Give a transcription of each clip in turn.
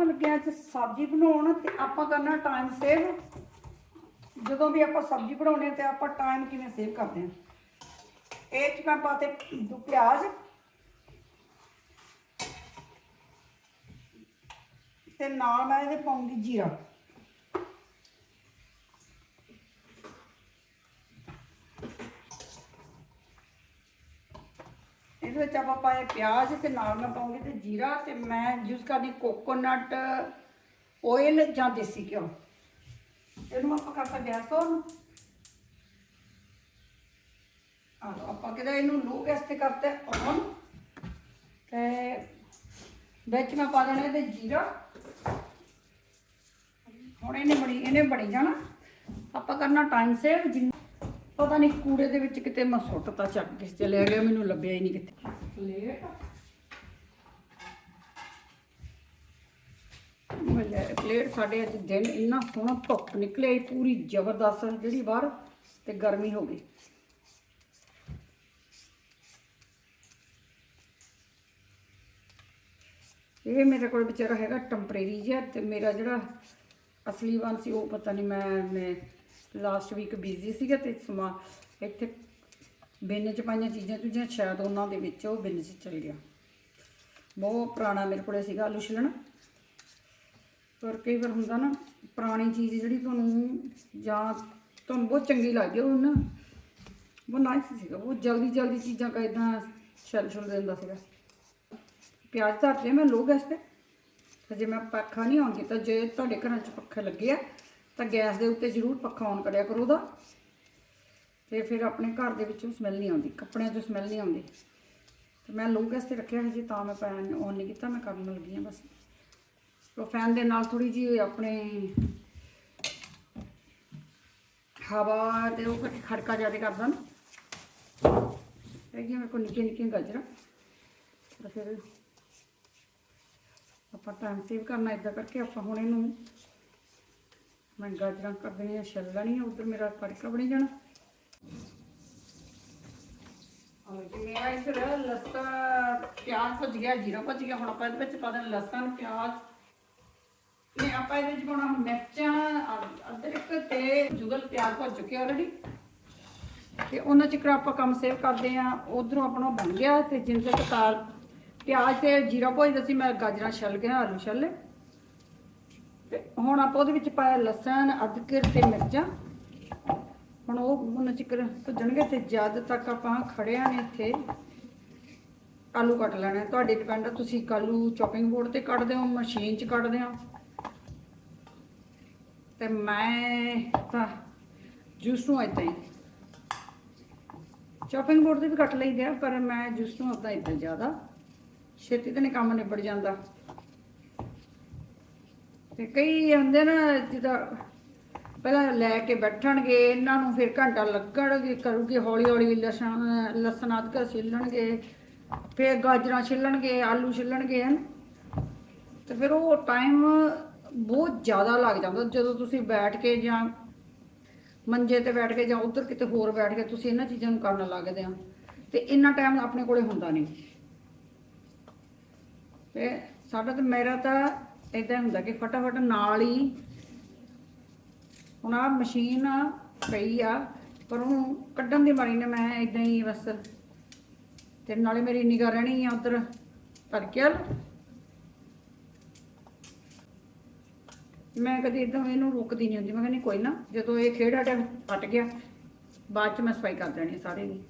ਆਪਾਂ ਲੱਗਿਆ ਅੱਜ ਸਬਜ਼ੀ ਬਣਾਉਣ ਤੇ ਆਪਾਂ ਕਰਨਾ ਟਾਈਮ ਸੇਵ ਜਦੋਂ ਵੀ ਆਪਾਂ ਸਬਜ਼ੀ ਬਣਾਉਣੀ ਤੇ ਆਪਾਂ ਟਾਈਮ ਕਿਵੇਂ ਸੇਵ ਕਰਦੇ ਹਾਂ ਇਹ ਚ ਮੈਂ ਪਾਤੇ ਦੋ ਪਿਆਜ਼। ਤੇ ਨਾਲ ਮੈਂ ਇਹਦੇ ਪਾਉਂਗੀ ਜੀਰਾ। ਇਹਦੇ ਵਿੱਚ ਆਪਾਂ ਪਾਏ ਪਿਆਜ਼ ਤੇ ਨਾਲ ਮੈਂ ਪਾਉਂਗੀ ਤੇ ਜੀਰਾ ਤੇ ਮੈਂ ਯੂਜ਼ ਕਰਦੀ ਕੋਕੋਨਟ ਆਇਲ ਜਾਂ ਦੇਸੀ ਘਿਓ। ਇਹਨੂੰ ਆਪਾਂ ਕਰਤਾ ਗੈਸ ਔਨ ਆ ਲਓ ਆਪਾਂ ਕਿਹਦਾ ਇਹਨੂੰ ਲੋ ਗੈਸ ਤੇ ਕਰਤਾ ਔਨ ਤੇ ਵਿੱਚ ਮੈਂ ਪਾ ਦੇਣਾ ਇਹਦੇ ਜੀਰਾ। ਹੁਣ ਇਹਨੇ ਬਣੀ ਇਹਨੇ ਬਣੀ ਜਾਣਾ। ਆਪਾਂ ਕਰਨਾ ਟਾਈਮ ਸੇਵ ਜਿੰਨਾ ਪਤਾ ਨਹੀਂ ਕੂੜੇ ਦੇ ਵਿੱਚ ਕਿਤੇ ਮੈਂ ਸੁੱਟਤਾ ਚੱਕ ਕੇ ਚਲਿਆ ਗਿਆ, ਮੈਨੂੰ ਲੱਭਿਆ ਹੀ ਨਹੀਂ ਕਿਤੇ ਪਲੇਟ ਮਲੇ ਪਲੇਟ ਸਾਡੇ ਅੱਜ ਦਿਨ ਇੰਨਾ ਸੋਹਣਾ ਧੁੱਪ ਨਿਕਲਿਆ ਪੂਰੀ ਜ਼ਬਰਦਸਤ, ਜਿਹੜੀ ਬਾਹਰ ਤੇ ਗਰਮੀ ਹੋ ਗਈ। ਇਹ ਮੇਰੇ ਕੋਲ ਵਿਚਾਰਾ ਹੈਗਾ ਟੈਂਪਰੇਰੀ ਜਿਹਾ ਤੇ ਮੇਰਾ ਜਿਹੜਾ ਅਸਲੀ ਵਨ ਸੀ, ਉਹ ਪਤਾ ਨਹੀਂ ਮੈਂ ਲਾਸਟ ਵੀਕ ਬਿਜ਼ੀ ਸੀਗਾ ਤੇ ਸਮਾਂ ਇੱਥੇ ਬਿੰਨ ਚ ਪਾਈਆਂ ਚੀਜ਼ਾਂ ਚੂਜ਼ਾਂ ਸ਼ਾਇਦ ਉਹਨਾਂ ਦੇ ਵਿੱਚ ਉਹ ਬਿੰਨ ਚ ਚਲ ਗਿਆ। ਬਹੁਤ ਪੁਰਾਣਾ ਮੇਰੇ ਕੋਲੇ ਸੀਗਾ ਆਲੂ ਛਿਲਣਾ। ਪਰ ਕਈ ਵਾਰ ਹੁੰਦਾ ਨਾ, ਪੁਰਾਣੀ ਚੀਜ਼ ਜਿਹੜੀ ਤੁਹਾਨੂੰ ਜਾਂ ਤੁਹਾਨੂੰ ਬਹੁਤ ਚੰਗੀ ਲੱਗਦੀ ਉਹ ਨਾ ਬਹੁਤ ਨਾਈਸ ਸੀਗਾ, ਉਹ ਜਲਦੀ ਜਲਦੀ ਚੀਜ਼ਾਂ ਕਾ ਇਦਾਂ ਛਲ ਛਲ ਦਿੰਦਾ ਸੀਗਾ। ਪਿਆਜ਼ ਧਰਤੇ ਮੈਂ ਲੋ ਗੈਸ ਤੇ ਜੇ ਮੈਂ ਪੱਖਾ ਨਹੀਂ ਆਨ ਕੀਤਾ, ਜੇ ਤੁਹਾਡੇ ਘਰਾਂ 'ਚ ਪੱਖਾ ਲੱਗੇ ਆ ਤਾਂ ਗੈਸ ਦੇ ਉੱਤੇ ਜ਼ਰੂਰ ਪੱਖਾ ਔਨ ਕਰਿਆ ਕਰੋ ਉਹਦਾ। ਤੇ ਫਿਰ ਆਪਣੇ ਘਰ ਦੇ ਵਿੱਚੋਂ ਸਮੈਲ ਨਹੀਂ ਆਉਂਦੀ, ਕੱਪੜਿਆਂ 'ਚੋਂ ਸਮੈਲ ਨਹੀਂ ਆਉਂਦੀ। ਤੇ ਮੈਂ ਲੋ ਗੈਸ ਤੇ ਰੱਖਿਆ ਹਜੇ ਤਾਂ ਮੈਂ ਪੈਨ ਔਨ ਨਹੀਂ ਕੀਤਾ, ਮੈਂ ਕਰਨ ਲੱਗੀ ਹਾਂ ਬਸ। ਉਹ ਫੈਨ ਦੇ ਨਾਲ ਥੋੜੀ ਜੀ ਆਪਣੇ ਹਵਾ ਤੇ ਉਹ ਖੜ- ਖੜਕਾ ਜ਼ਿਆਦਾ ਕਰਦਾ ਨਾ। ਹੈਗੀਆਂ ਮੇਰੇ ਕੋਲ ਨਿੱਕੀਆਂ ਨਿੱਕੀਆਂ ਗਾਜਰਾਂ। ਤਾਂ ਫਿਰ ਆਪਾਂ ਟਾਈਮ ਸੇਵ ਕਰਨਾ ਇਦਾਂ ਕਰਕੇ ਆਪਾਂ ਹੁਣ ਇਹਨੂੰ ਮੈਂ ਗਾਜਰਾਂ ਕਰ ਛੱਲਣੀਆਂ, ਉਧਰ ਮੇਰਾ ਤੜਕਾ ਬਣੀ ਜਾਣਾ। ਮੇਰਾ ਇੱਧਰ ਲਸਣ, ਪਿਆਜ਼ ਭੁੱਜ ਗਿਆ, ਜੀਰਾ ਭੁੱਜ ਗਿਆ, ਹੁਣ ਆਪਾਂ ਇਹਦੇ ਵਿੱਚ ਪਾ ਦੇਣਾ ਲਸਣ, ਪਿਆਜ਼। ਨੇ ਆਪਾਂ ਇਹਦੇ ਵਿੱਚ ਪਾਉਣਾ ਮਿਰਚਾਂ ਅਦਰਕ ਤੇ ਜੁਗਲ ਪਿਆਜ਼ ਭੁੱਜ ਚੁੱਕੇ ਆਲਰੇਡੀ ਤੇ ਉਹਨਾਂ ਚ ਆਪਾਂ ਕੰਮ ਸੇਵ ਕਰਦੇ ਆ ਉਧਰੋਂ ਆਪਣਾ ਬਣ ਗਿਆ ਤੇ ਜਿੰਨ ਤੱਕ ਤਾਲ ਪਿਆਜ਼ ਤੇ ਜੀਰਾ ਭੁੱਜਦਾ ਸੀ, ਮੈਂ ਗਾਜਰਾਂ ਛੱਲ ਗਿਆ ਆਲੂ ਛੱਲੇ ਤੇ ਹੁਣ ਆਪਾਂ ਉਹਦੇ ਵਿੱਚ ਪਾਇਆ ਲਸਣ, ਅਦਰਕ ਤੇ ਮਿਰਚਾਂ। ਹੁਣ ਉਹ ਉਹਨਾਂ ਚਿਕਰ ਭੁੱਜਣਗੇ ਤੇ ਜਦ ਤੱਕ ਆਪਾਂ ਖੜਿਆ ਨੇ ਇੱਥੇ, ਆਲੂ ਕੱਟ ਲੈਣਾ। ਤੁਹਾਡੇ ਡਿਪੈਂਡ ਆ, ਤੁਸੀਂ ਆਲੂ ਚੌਪਿੰਗ ਬੋਰਡ ਤੇ ਕੱਟਦੇ ਹੋ ਮਸ਼ੀਨ 'ਚ ਕੱਟਦੇ ਹੋ ਤੇ ਮੈਂ ਤਾਂ ਜੂਸ ਨੂੰ ਏਦਾਂ ਹੀ। ਚੌਪਿੰਗ ਬੋਰਡ ਤੇ ਵੀ ਕੱਟ ਲਈਦੇ ਆ, ਪਰ ਮੈਂ ਜੂਸ ਨੂੰ ਉਦਾਂ ਇਦਾਂ ਜ਼ਿਆਦਾ। ਛੇਤੀ ਤੇ ਨਹੀਂ ਕੰਮ ਨਿਬੜ ਜਾਂਦਾ। ਤੇ ਕਈ ਹੁੰਦੇ ਨਾ ਜਿੱਦਾਂ ਪਹਿਲਾਂ ਲੈ ਕੇ ਬੈਠਣਗੇ, ਇਹਨਾਂ ਨੂੰ ਫਿਰ ਘੰਟਾ ਲੱਗਣਗੇ, ਕਰੂਗੇ ਹੌਲੀ ਹੌਲੀ ਲਸਣ ਲਸਣ ਅਦਰਕ ਛਿੱਲਣਗੇ, ਫਿਰ ਗਾਜਰਾਂ ਛਿੱਲਣਗੇ, ਆਲੂ ਛਿੱਲਣਗੇ, ਹਨ? ਤੇ ਫਿਰ ਉਹ ਟਾਈਮ ਬਹੁਤ ਜ਼ਿਆਦਾ ਲੱਗ ਜਾਂਦਾ ਜਦੋਂ ਤੁਸੀਂ ਬੈਠ ਕੇ ਜਾਂ ਮੰਜੇ ਤੇ ਬੈਠ ਕੇ ਜਾਂ ਉਧਰ ਕਿਤੇ ਹੋਰ ਬੈਠ ਕੇ ਤੁਸੀਂ ਇਹਨਾਂ ਚੀਜ਼ਾਂ ਨੂੰ ਕਰਨ ਲੱਗਦੇ ਆ ਤੇ ਇੰਨਾ ਟਾਈਮ ਆਪਣੇ ਕੋਲੇ ਹੁੰਦਾ ਨਹੀਂ। ਤੇ ਸਾਡਾ ਤਾਂ ਮੇਰਾ ਤਾਂ ਇਦਾਂ ਹੁੰਦਾ ਕਿ ਫਟਾਫਟ ਨਾਲ ਹੀ ਹੁਣ ਆ ਮਸ਼ੀਨ ਪਈ ਆ, ਪਰ ਉਹਨੂੰ ਕੱਢਣ ਦੀ ਮਾਰੀ ਨੇ, ਮੈਂ ਇਦਾਂ ਹੀ ਬਸ। ਤੇ ਨਾਲੇ ਮੇਰੀ ਨਿਗਾਹ ਰਹਿਣੀ ਆ ਉਧਰ ਤੜਕੇ ਮੈਂ ਕਦੀ ਇਦਾਂ ਇਹਨੂੰ ਰੁਕਦੀ ਨਹੀਂ ਹੁੰਦੀ, ਮੈਂ ਕਹਿੰਦੀ ਕੋਈ ਨਾ, ਜਦੋਂ ਇਹ ਖੇਡ ਹਟ ਹਟ ਗਿਆ, ਬਾਅਦ ਚ ਮੈਂ ਸਫ਼ਾਈ ਕਰ ਦੇਣੀ ਆ ਸਾਰੇ ਦੀ।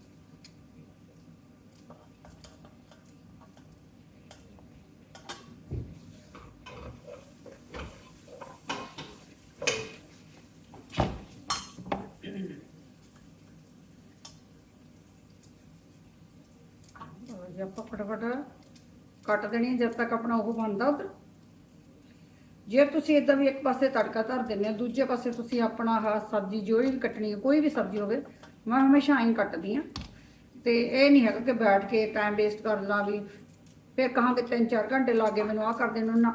ਜੇ, ਆਪਾਂ ਫਟਾਫਟ ਕੱਟ ਦੇਣੀ ਆ ਜਦ ਤੱਕ ਆਪਣਾ ਉਹ ਬਣਦਾ ਉਧਰ। ਜੇ ਤੁਸੀਂ ਇਦਾਂ ਵੀ ਇੱਕ ਪਾਸੇ ਤੜਕਾ ਧਰ ਦਿੰਦੇ ਆ ਦੂਜੇ ਪਾਸੇ ਤੁਸੀਂ ਆਪਣਾ ਆਹ ਸਬਜ਼ੀ, ਜੋ ਵੀ ਕੱਟਣੀ ਹੈ, ਕੋਈ ਵੀ ਸਬਜ਼ੀ ਹੋਵੇ, ਮੈਂ ਹਮੇਸ਼ਾ ਐਂ ਕੱਟਦੀ ਆ ਤੇ ਇਹ ਨਹੀਂ ਹੈਗਾ ਕਿ ਬੈਠ ਕੇ ਟਾਈਮ ਵੇਸਟ ਕਰ ਲਾਂ ਵੀ, ਫਿਰ ਕਹਾਂਗੇ 3-4 ਘੰਟੇ ਲੱਗੇ ਮੈਨੂੰ ਆਹ ਕਰਦੇ ਨੂੰ, ਨਾ।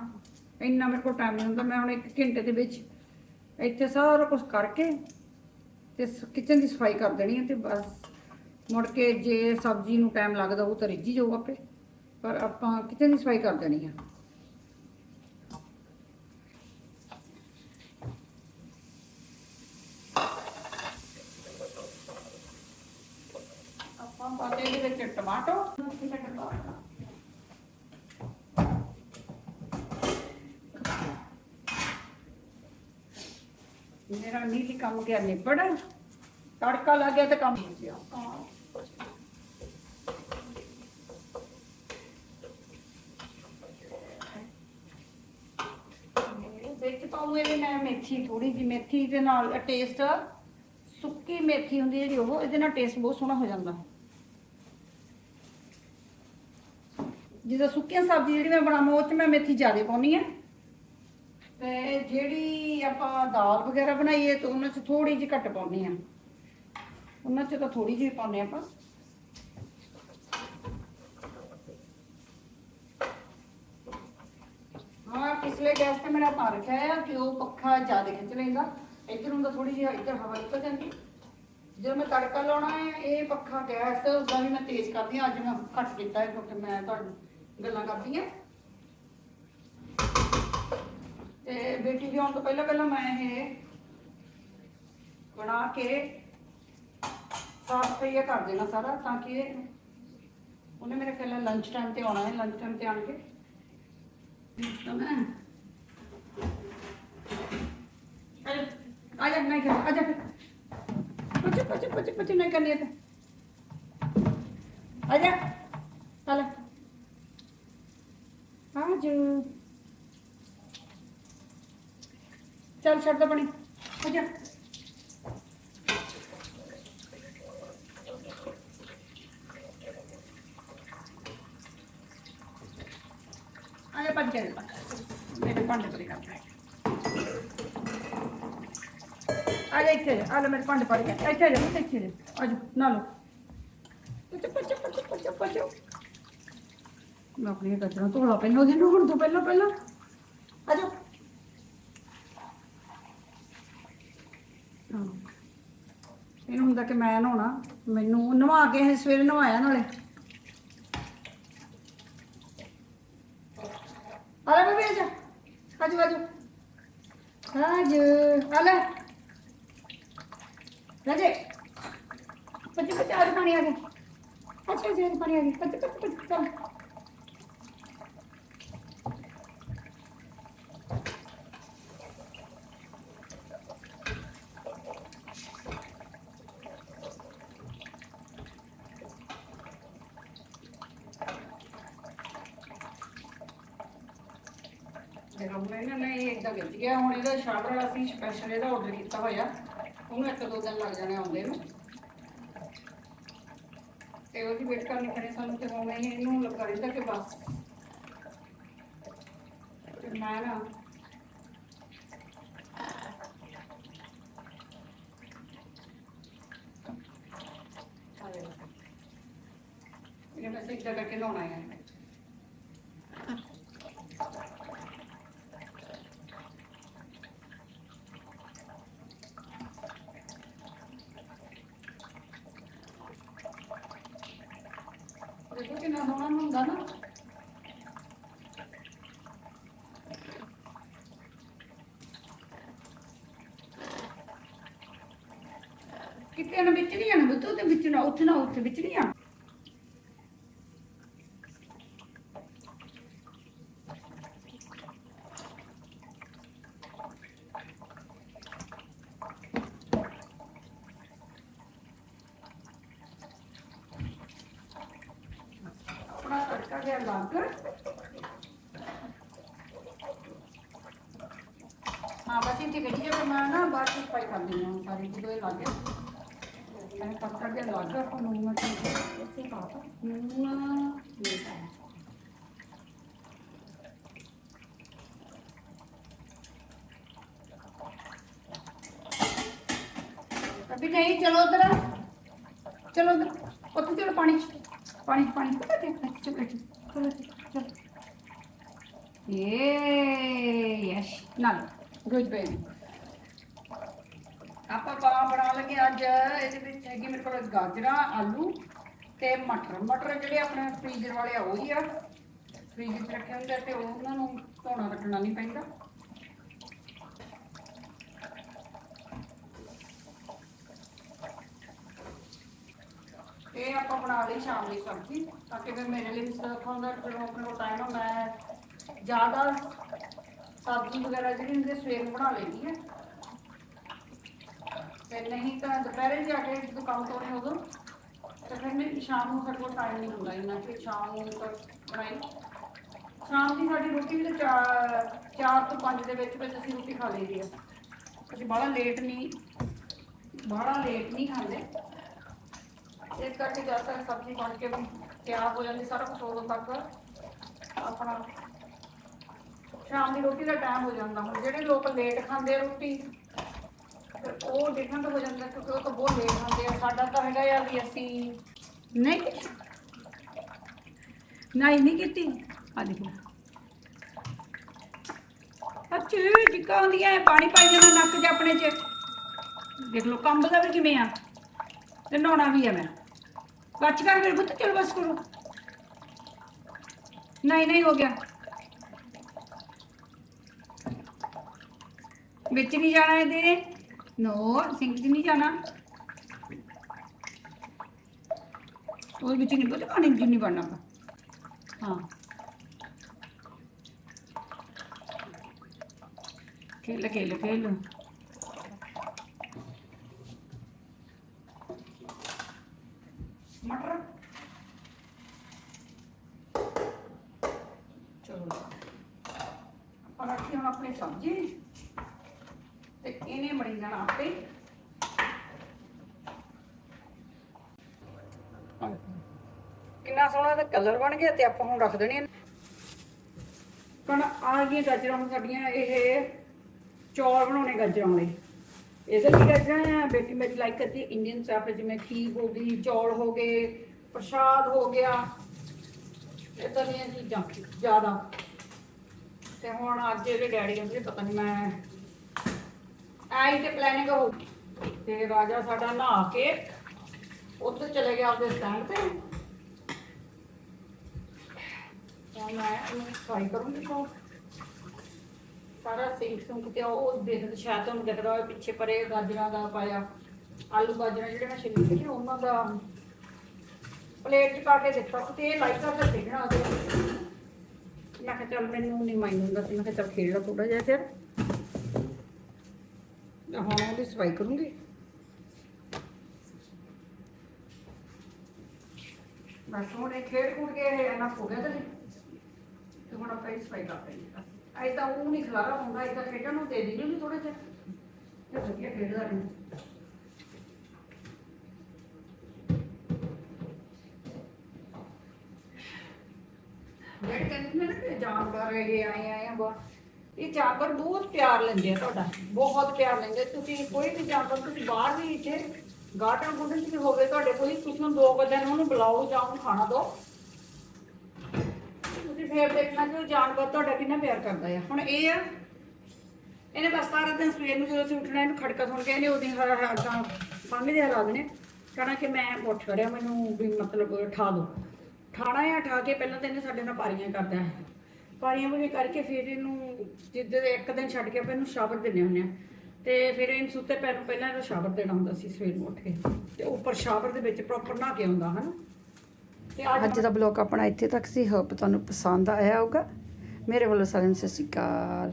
ਇੰਨਾ ਮੇਰੇ ਕੋਲ ਟਾਈਮ ਨਹੀਂ ਹੁੰਦਾ, ਮੈਂ ਹੁਣ ਇੱਕ ਘੰਟੇ ਦੇ ਵਿੱਚ ਇੱਥੇ ਸਾਰਾ ਕੁਝ ਕਰਕੇ ਤੇ ਕਿਚਨ ਦੀ ਸਫ਼ਾਈ ਕਰ ਦੇਣੀ ਹੈ ਤੇ ਬਸ। ਮੁੜ ਕੇ ਜੇ ਸਬਜ਼ੀ ਨੂੰ ਟਾਈਮ ਲੱਗਦਾ ਉਹ ਤਾਂ ਰਿੱਝੀ ਜਾਊ ਆਪੇ। ਪਰ ਆਪਾਂ ਕਿਤੇ ਦੀ ਸਫ਼ਾਈ ਕਰ ਦੇਣੀ ਆ। ਟਮਾਟੋ, ਮੇਰਾ ਨੀਲੀ ਕੰਮ ਗਿਆ, ਨਿਬੜ। ਤੜਕਾ ਲੱਗ ਗਿਆ ਤੇ ਕੰਮ ਹੋ ਗਿਆ। ਥੋੜੀ ਜਿਹੀ ਮੇਥੀ ਦੇ ਨਾਲ ਟੇਸਟ ਸੁੱਕੀ ਮੇਥੀ ਹੁੰਦੀ ਜਿਹੜੀ ਉਹ, ਇਹਦੇ ਨਾਲ ਟੇਸਟ ਬਹੁਤ ਸੋਹਣਾ ਹੋ ਜਾਂਦਾ। ਜਿੱਦਾਂ ਸੁੱਕੀਆਂ ਸਬਜ਼ੀ ਜਿਹੜੀ ਮੈਂ ਬਣਾਵਾਂ, ਉਹ ਚ ਮੈਂ ਮੇਥੀ ਜ਼ਿਆਦਾ ਪਾਉਣੀ ਹੈ। ਤੇ ਜਿਹੜੀ ਆਪਾਂ ਦਾਲ ਵਗੈਰਾ ਬਣਾਈਏ, ਤਾਂ ਉਹਨਾਂ ਚ ਥੋੜੀ ਜਿਹੀ ਘੱਟ ਪਾਉਣੀ ਆ ਉਹਨਾਂ ਚ ਤਾਂ ਥੋੜੀ ਜਿਹੀ ਪਾਉਣੇ ਆਪਾਂ ਹਾਂ ਪਿਛਲੇ ਗੈਸ ਤੇ ਮੇਰਾ ਪਾ ਰੱਖਿਆ ਹੈ ਕਿ ਉਹ ਪੱਖਾ ਜ਼ਿਆਦਾ ਖਿੱਚ ਲੈਂਦਾ ਇੱਧਰ ਹੁੰਦਾ ਥੋੜੀ ਜਿਹੀ ਇੱਧਰ ਹਵਾ ਨਿਕਲ ਜਾਂਦੀ। ਜਦੋਂ ਮੈਂ ਤੜਕਾ ਲਾਉਣਾ ਹੈ ਇਹ ਪੱਖਾ ਗੈਸ, ਉਦਾਂ ਵੀ ਮੈਂ ਤੇਜ਼ ਕਰਦੀ ਹਾਂ। ਅੱਜ ਮੈਂ ਘੱਟ ਕੀਤਾ ਹੈ ਕਿਉਂਕਿ ਮੈਂ ਤੁਹਾਡੀ ਗੱਲਾਂ ਕਰਦੀ ਹਾਂ। ਤੇ ਬੇਟੀ ਦੇ ਆਉਣ ਤੋਂ ਪਹਿਲਾਂ ਪਹਿਲਾਂ ਮੈਂ ਇਹ ਬਣਾ ਕੇ ਸਾਫ਼ ਸਫ਼ਾਈ ਕਰ ਦੇਣਾ ਸਾਰਾ, ਤਾਂ ਕਿ ਉਹਨੇ ਮੇਰੇ ਖਿਆਲ ਲੰਚ ਟਾਈਮ ਤੇ ਆਉਣਾ ਹੈ ਲੰਚ ਟਾਈਮ ਤੇ ਆਣ ਕੇ। ਤਾਂ ਮੈਂ ਆ ਜਾ ਨਹੀਂ ਕਰ ਆ ਜਾ ਫਿਰ। ਪਚ ਪਚ ਪਚ ਨਹੀਂ ਕਰਨੀ ਹੈ ਆ ਜਾ, ਚੱਲ। ਆ ਜਾ। ਚੱਲ, ਛੱਡ ਦੇ ਬਣੀ ਆ ਜਾ। ਆ ਜਾ, ਭੱਜ ਮੇਰੇ ਭਾਂਡੇ ਪਰੇ ਕਰ ਲੈ ਆ ਜਾ ਇੱਥੇ ਆ ਜਾ, ਲੈ ਮੇਰੇ ਭਾਂਡੇ ਪਰੇ ਕਰ ਇੱਥੇ ਜਾ ਇੱਥੇ ਜਾ ਆ ਜਾ ਨਾ ਲੋ ਪਚ ਪਚ ਪਚ ਪਚ ਪਚ ਮੈਂ ਆਪਣੀ ਗੱਜਣਾ ਧੋਲਾ ਪਹਿਲਾਂ ਉਹਦੇ ਨੂੰ ਤੋਂ ਪਹਿਲਾਂ ਪਹਿਲਾਂ ਆ ਜਾ ਇਹਨੂੰ ਹੁੰਦਾ ਕਿ ਮੈਂ ਨਹਾਉਣਾ ਮੈਨੂੰ ਨਵਾ ਕੇ ਇਹ ਸਵੇਰੇ ਨਵਾਇਆ ਨਾਲੇ ਆ ਲੈ ਬੇਬੀ ਆ ਜਾ ਆਜੋ ਆਜੋ ਆ ਲੈ ਰਾਜੇ। ਬੱਚੇ ਬੱਚੇ ਆ ਪਾਣੀ ਆ ਗਿਆ ਅੱਛਾ ਜੀ ਪਾਣੀ ਆ ਗਿਆ ਬੱਚੇ ਬੱਚੇ ਬੱਚੇ ਚੱਲ। ਦੇਖੋ ਮੈਨੂੰ ਨਾ ਇਹ ਇੱਦਾਂ ਵਿੱਚ ਗਿਆ, ਹੁਣ ਇਹਦਾ ਸ਼ਾਵਰ ਅਸੀਂ ਸਪੈਸ਼ਲ ਇਹਦਾ ਆਰਡਰ ਕੀਤਾ ਹੋਇਆ। ਉਹਨੂੰ ਇੱਕ ਦੋ ਦਿਨ ਲੱਗ ਜਾਣੇ ਆਉਂਦੇ ਨੂੰ। ਤੇ ਉਹਦੀ ਵੇਟ ਕਰਨੀ ਪੈਣੀ ਸਾਨੂੰ ਤੇ ਹੁਣ ਇਹ ਇਹਨੂੰ ਲੱਗਾ ਰਹਿੰਦਾ ਕਿ ਬਸ। ਤੇ ਮੈਂ ਨਾ ਇਹ ਮੈਂ ਸਿੱਧਾ ਕਰਕੇ ਲਾਉਣਾ ਹੈ ਦੇਖੋ ਕਿੰਨਾ ਸੋਹਣਾ ਹੁੰਦਾ ਨਾ ਕਿਤੇ ਨਾ ਵਿੱਚ ਨਹੀਂ ਆਣਾ ਬੁੱਤੂ ਤੇ ਵਿੱਚ ਨਾ, ਉੱਥੇ ਨਾ, ਉੱਥੇ ਵਿੱਚ ਨਹੀਂ ਆ ਆਪਣਾ ਲੱਗ ਹਾਂ, ਬਸ ਇੱਥੇ ਗੱਡੀ ਜੇ ਮੈਂ ਨਾ ਬਾਅਦ ਵਿੱਚ ਪਾਈ ਕਰ ਹਾਂ ਸਾਰੀ, ਜਦੋਂ ਇਹ ਲੱਗ ਗਿਆ। ਮੈਂ ਤੜਕਾ ਜਿਹਾ ਲੱਗ ਆਪਾਂ ਨੂੰ ਮੈਂ ਇੱਥੇ ਪਾਤਾ ਨੂਨ ਇਹ ਪਾਇਆ ਅਭੀ ਨਹੀਂ ਚਲੋ ਉਧਰ ਚਲੋ ਉਧਰ। ਉੱਥੇ ਚਲੋ ਪਾਣੀ ਚ। ਪਾਣੀ ਪਾਣੀ ਪਤਾ ਕਿਆ ਚਲੋ ਇੱਥੇ, ਚਲੋ ਇੱਥੇ, ਚਲੋ। ਇਹ ਯੈਸ। ਨਾਲ। Good baby. ਆਪਾਂ ਪਾ ਬਣਾ ਲਗੇ ਅੱਜ, ਇਹਦੇ ਵਿੱਚ ਹੈਗੀ ਮੇਰੇ ਕੋਲ ਗਾਜਰਾਂ, ਆਲੂ ਤੇ ਮਟਰ। ਮਟਰ ਜਿਹੜੇ ਆਪਣੇ ਫ੍ਰੀਜ਼ਰ ਵਾਲੇ ਆ, ਉਹੀ ਆ। ਫ੍ਰੀਜ਼ ਵਿੱਚ ਰੱਖੇ ਹੁੰਦੇ ਤੇ ਉਹਨਾਂ ਨੂੰ ਧੋਣਾ ਰੱਖਣਾ ਨਹੀਂ ਪੈਂਦਾ। ਇਹ ਆਪਾਂ ਬਣਾ ਲਈ ਸ਼ਾਮ ਦੀ ਸਬਜ਼ੀ, ਤਾਂ ਕਿ ਫਿਰ ਮੇਰੇ ਲਈ ਸਰਫਾਂ ਦਾ ਜਦੋਂ ਆਪਣੇ ਕੋਲ ਟਾਈਮ ਆ ਮੈਂ ਜ਼ਿਆਦਾ ਸਬਜ਼ੀ ਵਗੈਰਾ ਜਿਹੜੀ ਹੁੰਦੀ ਸਵੇਰ ਬਣਾ ਲੈਂਦੀ ਹੈ ਤੇ ਨਹੀਂ ਤਾਂ ਦੁਪਹਿਰੇ ਜਾ ਕੇ ਜਦੋਂ ਕੰਮ ਤੋਂ ਉਦੋਂ, ਤੇ ਫਿਰ ਮੈਂ ਸ਼ਾਮ ਨੂੰ ਸਾਡੇ ਕੋਲ ਟਾਈਮ ਨਹੀਂ ਹੁੰਦਾ ਇੰਨਾ ਕਿ ਸ਼ਾਮ ਨੂੰ ਤੱਕ ਬਣਾਈ। ਸ਼ਾਮ ਦੀ ਸਾਡੀ ਰੋਟੀ ਵੀ ਤਾਂ ਚਾਰ ਤੋਂ 5 ਦੇ ਵਿੱਚ ਵਿੱਚ ਅਸੀਂ ਰੋਟੀ ਖਾ ਲਈਦੀ ਆ। ਅਸੀਂ ਬਾਹਲਾ ਲੇਟ ਨਹੀਂ, ਬਾਹਲਾ ਲੇਟ ਨਹੀਂ ਖਾਂਦੇ। ਇਸ ਕਰਕੇ ਜਦ ਤੱਕ ਸਬਜ਼ੀ ਬਣ ਕੇ ਤਿਆਰ ਹੋ ਜਾਂਦੀ ਸਾਰਾ ਕੁਝ ਉਦੋਂ ਤੱਕ। ਆਪਣਾ ਸ਼ਾਮ ਦੀ ਰੋਟੀ ਦਾ ਟਾਈਮ ਹੋ ਜਾਂਦਾ। ਹੁਣ ਜਿਹੜੇ ਲੋਕ ਲੇਟ ਖਾਂਦੇ ਆ ਰੋਟੀ ਤੇ ਉਹ ਡਿਫਰੈਂਟ ਹੋ ਜਾਂਦਾ ਕਿਉਂਕਿ ਉਹ ਤਾਂ ਬਹੁਤ ਲੇਟ ਖਾਂਦੇ ਆ। ਸਾਡਾ ਤਾਂ ਹੈਗਾ ਯਾਰ ਵੀ ਅਸੀਂ ਨਹੀਂ। ਨਹੀਂ ਨਹੀਂ ਕੀਤੀ। ਆ ਦੇਖੋ ਅੱਛਾ ਟਿੱਕਾ ਹੁੰਦੀਆਂ ਐ, ਪਾਣੀ ਪਾਈ ਜਾਣਾ ਨੱਕ 'ਚ ਆਪਣੇ 'ਚ। ਦੇਖ ਲਓ ਕੰਬ ਵੀ ਕਿਵੇਂ ਆ। ਤੇ ਨਹਾਉਣਾ ਵੀ ਆ ਮੈਂ। ਬੱਚ ਕਰ ਮੇਰੇ ਪੁੱਤ ਚਲ ਬਸ ਕਰੋ। ਨਹੀਂ ਨਹੀਂ ਹੋ ਗਿਆ। ਵਿੱਚ ਨਹੀਂ ਜਾਣਾ ਇਹਦੇ। ਨੋ ਸਿੰਕ 'ਚ ਨਹੀਂ ਜਾਣਾ ਉਹ ਵਿੱਚ ਨਹੀਂ ਪਤਾ ਪਾਣੀ 'ਚ ਨਹੀਂ ਬਣਨਾ ਆਪਾਂ ਹਾਂ ਖੇਲ ਖੇਲ ਖੇਲ ਮਟਰ ਚਲੋ ਆਪਾਂ ਰੱਖੀ ਹੁਣ ਆਪਣੀ ਸਬਜ਼ੀ ਤੇ ਇਹਨੇ ਬਣੀ ਜਾਣਾ ਆਪੇ ਕਿੰਨਾ ਸੋਹਣਾ ਇਹਦਾ ਕਲਰ ਬਣ ਗਿਆ ਤੇ ਆਪਾਂ ਹੁਣ ਰੱਖ ਦੇਣੇ ਕਣ ਆ ਗਈਆਂ ਗਾਜਰਾਂ ਹੁਣ ਸਾਡੀਆਂ, ਇਹ ਚੌਲ ਬਣਾਉਣੇ ਗਾਜਰਾਂ ਵਾਲੇ। ਇਹਦੇ ਲਈ ਗਾਜਰਾਂ ਆ, ਬੇਟੀ ਮੇਰੀ ਲਾਈਕ ਕਰਦੀ ਇੰਡੀਅਨ ਚਾਪ ਜਿਵੇਂ ਖੀਰ ਹੋ ਗਈ, ਚੌਲ ਹੋ ਗਏ, ਪ੍ਰਸ਼ਾਦ ਹੋ ਗਿਆ। ਇਦਾਂ ਦੀਆਂ ਚੀਜ਼ਾਂ ਜ਼ਿਆਦਾ। ਤੇ ਹੁਣ ਅੱਜ ਇਹਦੇ ਡੈਡੀ ਕਹਿੰਦੇ, ਪਤਾ ਨਹੀਂ ਮੈਂ ਆਈ ਤੇ ਪਲੈਨਿੰਗ ਹੋ ਤੇ ਰਾਜਾ ਸਾਡਾ ਨਹਾ ਕੇ ਉੱਧਰ ਚਲੇ ਗਿਆ ਆਪਦੇ ਸਟੈਂਡ ਤੇ। ਹੁਣ ਮੈਂ ਇਹਨੂੰ ਫਰਾਈ ਕਰੂੰਗੀ ਤੋਂ ਸਾਰਾ ਸਿੰਕ ਸੁੰਕ ਤੇ ਉਹ ਦੇਖਦੇ ਸ਼ਾਇਦ ਤੁਹਾਨੂੰ ਦਿਖਦਾ ਹੋਵੇ ਪਿੱਛੇ ਪਰੇ ਗਾਜਰਾਂ ਦਾ ਪਾਇਆ, ਆਲੂ ਗਾਜਰਾਂ ਜਿਹੜੇ ਮੈਂ ਛਿੱਲੀ ਸੀ ਉਹਨਾਂ ਦਾ। ਪਲੇਟ 'ਚ ਪਾ ਕੇ ਦਿੱਤਾ ਸੀ ਤੇ ਇਹ ਲਾਈਟ ਕਰਕੇ ਦੇਖਣਾ ਉਹਦੇ ਮੈਂ ਕਿਹਾ ਚੱਲ ਮੈਨੂੰ ਨਹੀਂ ਮਾਈਂਡ ਹੁੰਦਾ ਸੀ, ਮੈਂ ਕਿਹਾ ਚੱਲ ਖੇਡ ਲਾ ਥੋੜਾ ਜਿਹਾ ਫਿਰ। ਹੁਣ ਉਹਦੀ ਸਫ਼ਾਈ ਕਰੂੰਗੀ। ਬਸ ਹੁਣ ਇਹ ਖੇਡ ਖੂਡ ਕੇ ਇਹਨਾਂ ਹੋ ਗਿਆ ਤੇ ਤੇ ਹੁਣ ਆਪਾਂ ਇਹ ਸਫ਼ਾਈ ਕਰ ਰਹੀ ਐ ਤਾਂ ਉਹ ਨਹੀਂ ਖਲਾਰਾ ਹੁੰਦਾ ਇਹ ਤਾਂ ਖੇਡਣ ਨੂੰ ਦੇ ਦਿੰਦੀ ਵੀ ਥੋੜਾ ਜਿਹਾ। ਤੇ ਵਧੀਆ ਖੇਡਦਾ ਰਹੇ। ਜਿਹੜੇ ਕਹਿੰਦੇ ਨੇ ਨਾ ਕਿ ਜਾਨਵਰ ਇਹ ਆਏ ਆਏ ਆ ਬਹੁਤ ਇਹ ਜਾਨਵਰ ਬਹੁਤ ਪਿਆਰ ਲੈਂਦੇ ਆ ਤੁਹਾਡਾ, ਬਹੁਤ ਪਿਆਰ ਲੈਂਦੇ ਤੁਸੀਂ ਕੋਈ ਵੀ ਜਾਨਵਰ, ਤੁਸੀਂ ਬਾਹਰ ਵੀ ਇੱਥੇ ਗਾਰਡਨ ਗੁੱਡਨ ਚ ਹੋਵੇ ਤੁਹਾਡੇ, ਕੋਈ ਤੁਸੀਂ ਦੋ ਵਜੇ ਨੂੰ ਉਹਨੂੰ ਬੁਲਾਓ ਜਾਂ ਉਹਨੂੰ ਖਾਣਾ ਦਿਓ ਫੇਰ ਦੇਖਣਾ ਕਿ ਉਹ ਜਾਨਵਰ ਤੁਹਾਡਾ ਕਿੰਨਾ ਪਿਆਰ ਕਰਦਾ ਆ। ਹੁਣ ਇਹ ਆ, ਇਹਨੇ ਬਸ ਸਾਰਾ ਦਿਨ ਸਵੇਰ ਨੂੰ ਜਦੋਂ ਅਸੀਂ ਉੱਠਣਾ, ਇਹਨੂੰ ਖੜਕਾ ਸੁਣ ਕੇ ਇਹਨੇ ਉਹਦੀ ਹਰ ਹਰ ਫੰਗ ਦੇ ਹਰਾ ਨੇ ਕਹਣਾ ਕਿ ਮੈਂ ਉੱਠ ਖੜਿਆ, ਮੈਨੂੰ ਵੀ ਮਤਲਬ ਠਾ ਦੋ। ਠਾਣਾ ਆ, ਠਾ ਕੇ ਪਹਿਲਾਂ ਤਾਂ ਇਹਨੇ ਸਾਡੇ ਨਾਲ ਪਾਰੀਆਂ ਕਰਦਾ ਹੈ। ਪਾਰੀਆਂ ਵੀ ਕਰਕੇ ਫਿਰ ਇਹਨੂੰ ਜਿੱਦ ਇੱਕ ਦਿਨ ਛੱਡ ਕੇ ਆਪਾਂ ਇਹਨੂੰ ਸ਼ਾਵਰ ਦਿੰਦੇ ਹੁੰਦੇ ਆ ਤੇ ਫਿਰ ਇਹਨੂੰ ਸੁੱਤੇ ਪੈਰ ਨੂੰ ਪਹਿਲਾਂ ਇਹਨੂੰ ਸ਼ਾਵਰ ਦੇਣਾ ਹੁੰਦਾ ਸੀ ਸਵੇਰ ਨੂੰ ਉੱਠ ਕੇ। ਤੇ ਉੱਪਰ ਸ਼ਾਵਰ ਦੇ ਵਿੱਚ ਪ੍ਰੋਪਰ ਨਹਾ ਕੇ ਆਉਂਦਾ, ਹਨਾ? ਅੱਜ ਦਾ ਬਲੌਗ ਆਪਣਾ ਇੱਥੇ ਤੱਕ ਸੀ। ਹੋਪ ਤੁਹਾਨੂੰ ਪਸੰਦ ਆਇਆ ਹੋਊਗਾ। ਮੇਰੇ ਵੱਲੋਂ ਸਾਰਿਆਂ ਨੂੰ ਸਤਿ ਸ਼੍ਰੀ ਅਕਾਲ।